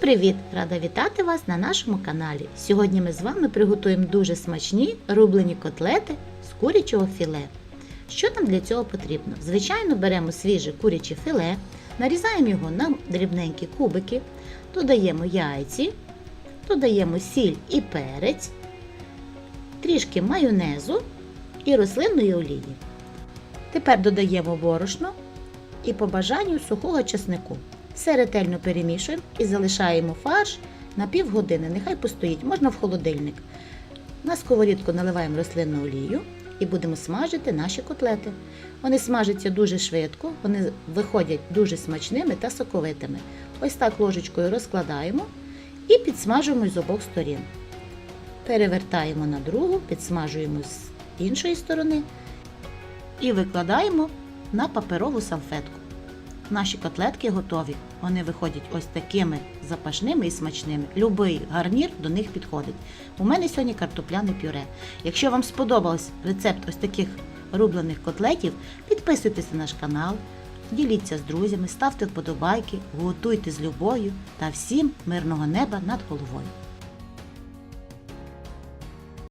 привіт! Рада вітати вас на нашому каналі. Сьогодні ми з вами приготуємо дуже смачні рублені котлети з курячого філе. Що нам для цього потрібно? Звичайно, беремо свіже куряче філе, нарізаємо його на дрібненькі кубики, додаємо яйці, додаємо сіль і перець, трішки майонезу і рослинної олії. Тепер додаємо борошно і по бажанню сухого чеснику. Все ретельно перемішуємо і залишаємо фарш на півгодини. Нехай постоїть, можна в холодильник. На сковорідку наливаємо рослинну олію і будемо смажити наші котлети. Вони смажаться дуже швидко, вони виходять дуже смачними та соковитими. Ось так ложечкою розкладаємо і підсмажуємо з обох сторін. Перевертаємо на другу, підсмажуємо з іншої сторони і викладаємо на паперову салфетку. Наші котлетки готові. Вони виходять ось такими запашними і смачними. Любий гарнір до них підходить. У мене сьогодні картопляне пюре. Якщо вам сподобався рецепт ось таких рублених котлетів, підписуйтесь на наш канал, діліться з друзями, ставте вподобайки, готуйте з любов'ю та всім мирного неба над головою.